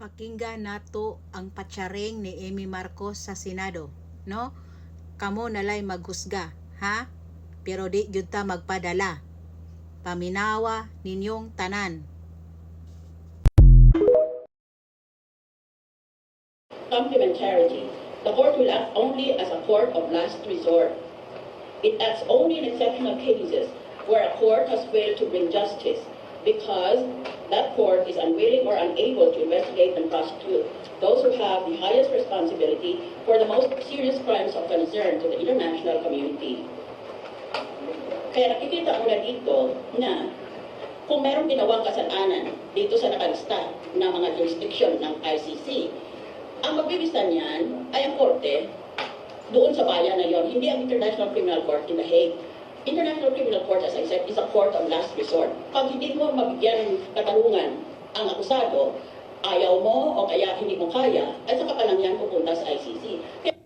pakinggan nato ang patsaring ni Amy Marcos sa Senado, no? Kamo nalay maghusga, ha? Pero di gyud ta magpadala. Paminawa ninyong tanan. complementarity. The court will act only as a court of last resort. It acts only in exceptional cases where a court has failed to bring justice because that court is unwilling or unable to investigate and prosecute those who have the highest responsibility for the most serious crimes of concern to the international community. Kaya nakikita mo na dito na kung merong ginawang kasalanan dito sa nakalista ng mga jurisdiction ng ICC, ang magbibista niyan ay ang korte doon sa bayan na yon, hindi ang International Criminal Court in The Hague. International Criminal Court, as I said, is a court of last resort. Pag hindi mo mabigyan ng katarungan ang akusado, ayaw mo o kaya hindi mo kaya, ay saka pa lang yan pupunta sa ICC. Kaya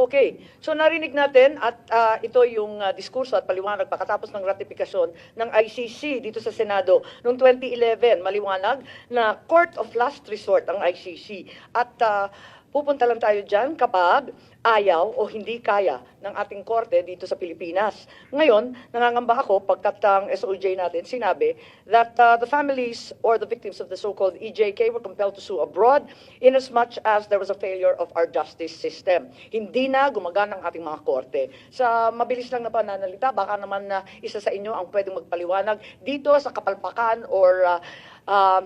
Okay, so narinig natin at ah, ito yung ah, diskurso at paliwanag pagkatapos ng ratifikasyon ng ICC dito sa Senado noong 2011. Maliwanag na court of last resort ang ICC. At ah, pupunta lang tayo dyan kapag ayaw o hindi kaya ng ating korte dito sa Pilipinas. Ngayon, nangangamba ako pagkat ang SOJ natin sinabi that uh, the families or the victims of the so-called EJK were compelled to sue abroad in as as there was a failure of our justice system. Hindi na gumagana ang ating mga korte. Sa mabilis lang na pananalita, baka naman na isa sa inyo ang pwedeng magpaliwanag dito sa kapalpakan or uh, uh,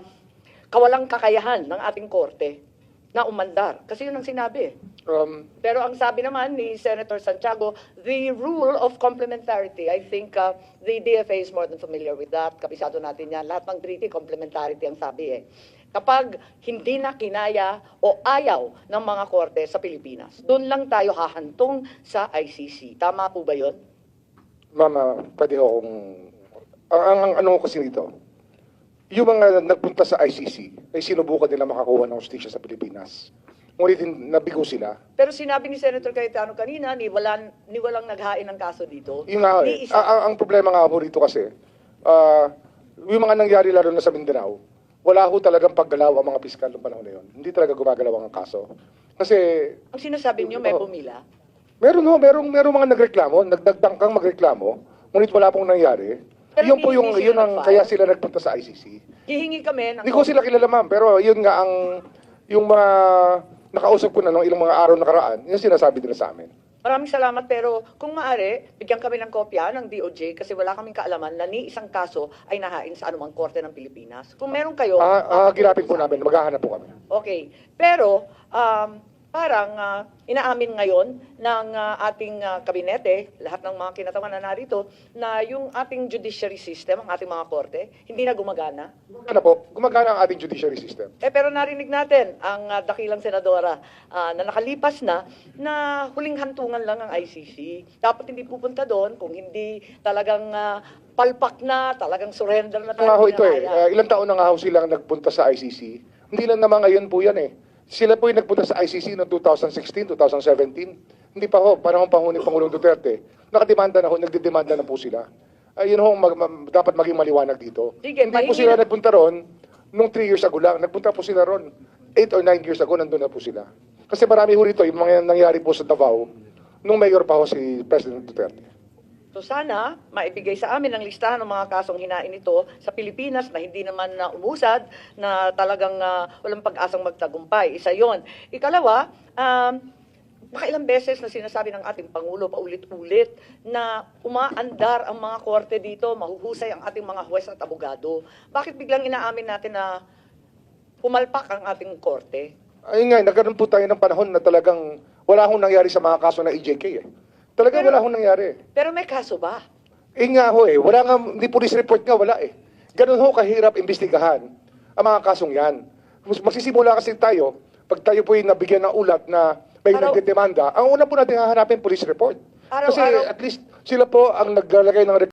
kawalang kakayahan ng ating korte na umandar. Kasi yun ang sinabi. Um, Pero ang sabi naman ni Senator Santiago, the rule of complementarity, I think uh, the DFA is more than familiar with that. Kapisado natin yan. Lahat ng treaty, complementarity ang sabi eh. Kapag hindi na kinaya o ayaw ng mga korte sa Pilipinas, doon lang tayo hahantong sa ICC. Tama po ba yun? mama, pwede ho kung... Ang, ang, ang ano ko kasi dito, yung mga nagpunta sa ICC ay sinubukan nila makakuha ng justisya sa Pilipinas. Ngunit hin- nabigo sila. Pero sinabi ni Senator Cayetano kanina, ni, walang, ni walang naghain ng kaso dito. Yung nga, Ni eh, isa. a- a- ang problema nga ho rito kasi, ah, yung mga nangyari lalo na sa Mindanao, wala ho talagang paggalaw ang mga piskal noong panahon na yun. Hindi talaga gumagalaw ang kaso. Kasi, ang sinasabi niyo may Oo. pumila. meron ho, merong, merong mga nagreklamo, nagdagdang kang magreklamo, ngunit wala pong nangyari. Pero yun po hindi yung, sila yun ang, nag-file. kaya sila nagpunta sa ICC. Hihingi kami ng... Hindi ko sila kilala ma'am, pero yun nga ang, yung mga nakausap ko na nung ilang mga araw nakaraan, yun sinasabi nila sa amin. Maraming salamat pero kung maaari, bigyan kami ng kopya ng DOJ kasi wala kaming kaalaman na ni isang kaso ay nahain sa anumang korte ng Pilipinas. Kung meron kayo... Ah, ah, ginapin po namin, maghahanap po kami. Okay. Pero, um, parang ah, inaamin ngayon ng ah, ating ah, kabinete, lahat ng mga kinatawan na narito, na yung ating judiciary system, ang ating mga korte, hindi na gumagana. Gumagana po, gumagana ang ating judiciary system. Eh pero narinig natin ang ah, dakilang senadora ah, na nakalipas na na huling hantungan lang ang ICC. Dapat hindi pupunta doon kung hindi talagang ah, palpak na, talagang surrender na ho ito eh, uh, ilang taon na nga ho silang nagpunta sa ICC. Hindi lang naman ngayon po yan eh. Sila po yung nagpunta sa ICC noong 2016, 2017. Hindi pa ho, panahon pa ho ni Pangulong Duterte. Nakademanda na ho, nagdedemanda na po sila. Ayun ho, mag, ma- dapat maging maliwanag dito. Sige, Hindi po sila na- nagpunta ron nung 3 years ago lang. Nagpunta po sila ron 8 or 9 years ago, nandun na po sila. Kasi marami ho rito, yung mga nangyari po sa Davao, nung mayor pa ho si President Duterte. So sana maibigay sa amin ang listahan ng mga kasong hinain ito sa Pilipinas na hindi naman na umusad na talagang ah, walang pag-asang magtagumpay. Isa yon. Ikalawa, um, makailang beses na sinasabi ng ating Pangulo paulit-ulit na umaandar ang mga korte dito, mahuhusay ang ating mga huwes at abogado. Bakit biglang inaamin natin na pumalpak ang ating korte? Ayun nga, nagkaroon po tayo ng panahon na talagang wala hong nangyari sa mga kaso ng EJK eh. Talagang Pero- wala hong nangyari. Pero may kaso ba? Eh nga ho eh, wala nga, hindi police report nga, wala eh. Ganun ho kahirap imbestigahan ang mga kasong yan. Magsisimula kasi tayo, pag tayo po yung nabigyan ng ulat na may Araw- nagdedemanda, ang una po natin hahanapin police report. Kasi Araw-araw- at least sila po ang naglalagay ng